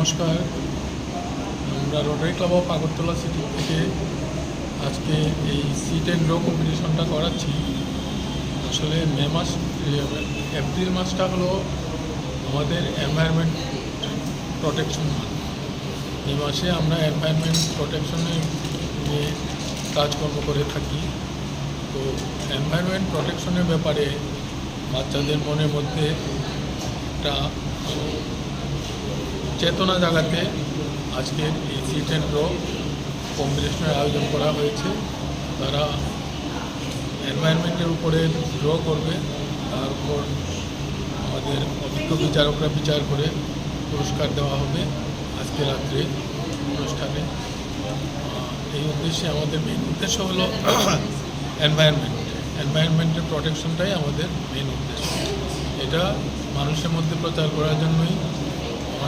নমস্কার। আমরা rotary club of Agartala city থেকে আজকে এই সিট অ্যান্ড রো কম্পিটিশনটা করাচ্ছি। আসলে মে মাস এপ্রিল মাসটা হলো আমাদের এনভায়রনমেন্ট প্রোটেকশন এই মাসে আমরা এনভায়রনমেন্ট প্রোটেকশনে নিয়ে কাজকর্ম করে থাকি। তো এনভায়রনমেন্ট প্রোটেকশনের ব্যাপারে বাচ্চাদের মনের মধ্যে একটা চেতনা জাগাতে আজকের এই সিট অ্যান্ড ড্র কম্পিটিশনের আয়োজন করা হয়েছে। তারা এনভায়রনমেন্টের উপরে ড্র করবে তার উপর আমাদের অভিজ্ঞ বিচারকরা বিচার করে পুরস্কার দেওয়া হবে আজকে রাত্রে অনুষ্ঠানে। এই উদ্দেশ্যে আমাদের মেন উদ্দেশ্য হলো এনভায়রনমেন্ট এনভায়রনমেন্টের প্রোটেকশনটাই আমাদের মেন উদ্দেশ্য। এটা মানুষের মধ্যে প্রচার করার জন্যই